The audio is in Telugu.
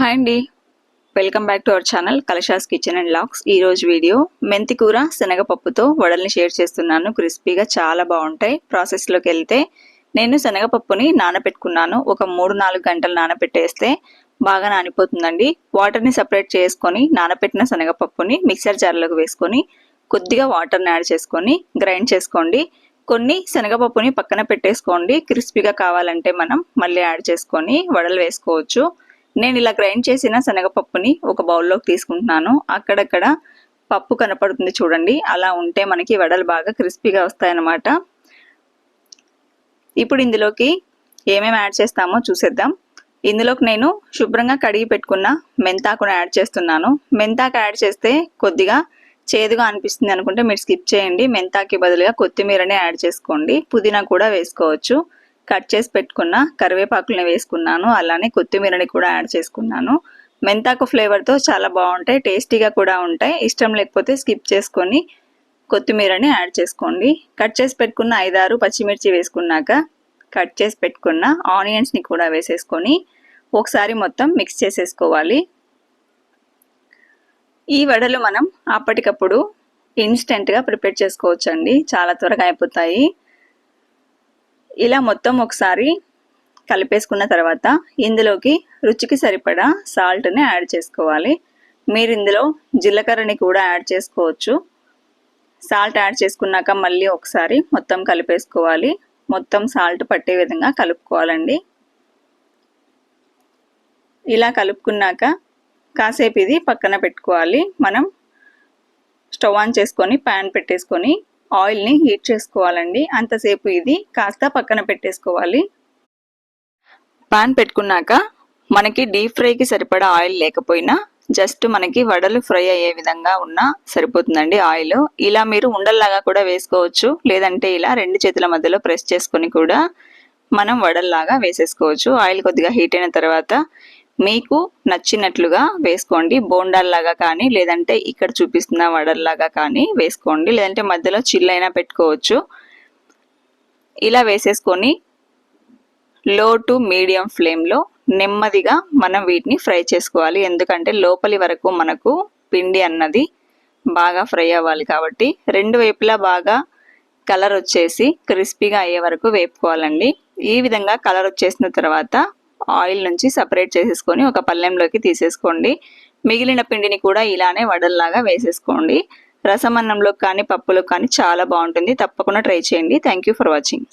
హాయ్ అండి. Welcome back to our channel కలషాస్ kitchen and లాక్స్ ఈరోజు వీడియో మెంతి కూర శనగపప్పుతో వడల్ని షేర్ చేస్తున్నాను. క్రిస్పీగా చాలా బాగుంటాయి. ప్రాసెస్లోకి వెళ్తే నేను శనగపప్పుని నానబెట్టుకున్నాను ఒక మూడు నాలుగు గంటలు నానబెట్టేస్తే బాగా నానిపోతుందండి. వాటర్ని సపరేట్ చేసుకొని నానబెట్టిన శనగపప్పుని మిక్సర్ జార్లోకి వేసుకొని కొద్దిగా వాటర్ని యాడ్ చేసుకొని గ్రైండ్ చేసుకోండి. కొన్ని శనగపప్పుని పక్కన పెట్టేసుకోండి. క్రిస్పీగా కావాలంటే మనం మళ్ళీ యాడ్ చేసుకొని వడలు వేసుకోవచ్చు. నేను ఇలా గ్రైండ్ చేసిన శనగపప్పుని ఒక బౌల్లోకి తీసుకుంటున్నాను. అక్కడక్కడ పప్పు కనపడుతుంది చూడండి. అలా ఉంటే మనకి వడలు బాగా క్రిస్పీగా వస్తాయన్నమాట. ఇప్పుడు ఇందులోకి ఏమేమి యాడ్ చేస్తామో చూసేద్దాం. ఇందులోకి నేను శుభ్రంగా కడిగి పెట్టుకున్న మెంతాకును యాడ్ చేస్తున్నాను. మెంతాకు యాడ్ చేస్తే కొద్దిగా చేదుగా అనిపిస్తుంది అనుకుంటే మీరు స్కిప్ చేయండి. మెంతాకి బదులుగా కొత్తిమీరనే యాడ్ చేసుకోండి. పుదీనా కూడా వేసుకోవచ్చు. కట్ చేసి పెట్టుకున్న కరివేపాకులను వేసుకున్నాను. అలానే కొత్తిమీరని కూడా యాడ్ చేసుకున్నాను. మెంతాకు ఫ్లేవర్తో చాలా బాగుంటాయి టేస్టీగా కూడా ఉంటాయి. ఇష్టం లేకపోతే స్కిప్ చేసుకొని కొత్తిమీరని యాడ్ చేసుకోండి. కట్ చేసి పెట్టుకున్న ఐదారు పచ్చిమిర్చి వేసుకున్నాక కట్ చేసి పెట్టుకున్న ఆనియన్స్ని కూడా వేసేసుకొని ఒకసారి మొత్తం మిక్స్ చేసేసుకోవాలి. ఈ వడలు మనం అప్పటికప్పుడు ఇన్స్టెంట్గా ప్రిపేర్ చేసుకోవచ్చండి. చాలా త్వరగా అయిపోతాయి. ఇలా మొత్తం ఒకసారి కలిపేసుకున్న తర్వాత ఇందులోకి రుచికి సరిపడా సాల్ట్ని యాడ్ చేసుకోవాలి. మీరు ఇందులో జీలకర్రని కూడా యాడ్ చేసుకోవచ్చు. సాల్ట్ యాడ్ చేసుకున్నాక మళ్ళీ ఒకసారి మొత్తం కలిపేసుకోవాలి. మొత్తం సాల్ట్ పట్టే విధంగా కలుపుకోవాలండి. ఇలా కలుపుకున్నాక కాసేపు ఇది పక్కన పెట్టుకోవాలి. మనం స్టవ్ ఆన్ చేసుకొని ప్యాన్ పెట్టేసుకొని ఆయిల్ని హీట్ చేసుకోవాలండి. అంతసేపు ఇది కాస్త పక్కన పెట్టేసుకోవాలి. పాన్ పెట్టుకున్నాక మనకి డీప్ ఫ్రైకి సరిపడా ఆయిల్ లేకపోయినా జస్ట్ మనకి వడలు ఫ్రై అయ్యే విధంగా ఉన్నా సరిపోతుందండి ఆయిల్. ఇలా మీరు ఉండల్లాగా కూడా వేసుకోవచ్చు. లేదంటే ఇలా రెండు చేతుల మధ్యలో ప్రెస్ చేసుకొని కూడా మనం వడల్లాగా వేసేసుకోవచ్చు. ఆయిల్ కొద్దిగా హీట్ అయిన తర్వాత మీకు నచ్చినట్లుగా వేసుకోండి. బోండాల్లాగా కానీ లేదంటే ఇక్కడ చూపిస్తున్న వడల్లాగా కానీ వేసుకోండి. లేదంటే మధ్యలో చిల్లైనా పెట్టుకోవచ్చు. ఇలా వేసేసుకొని లో టు మీడియం ఫ్లేమ్లో నెమ్మదిగా మనం వీటిని ఫ్రై చేసుకోవాలి. ఎందుకంటే లోపలి వరకు మనకు పిండి అన్నది బాగా ఫ్రై అవ్వాలి కాబట్టి. రెండు వైపులా బాగా కలర్ వచ్చేసి క్రిస్పీగా అయ్యే వరకు వేపుకోవాలండి. ఈ విధంగా కలర్ వచ్చేసిన తర్వాత ఆయిల్ నుంచి సపరేట్ చేసేసుకొని ఒక పళ్ళెంలోకి తీసేసుకోండి. మిగిలిన పిండిని కూడా ఇలానే వడల్లాగా వేసేసుకోండి. రసమన్నంలో కానీ పప్పులో కానీ చాలా బాగుంటుంది. తప్పకుండా ట్రై చేయండి. Thank you for watching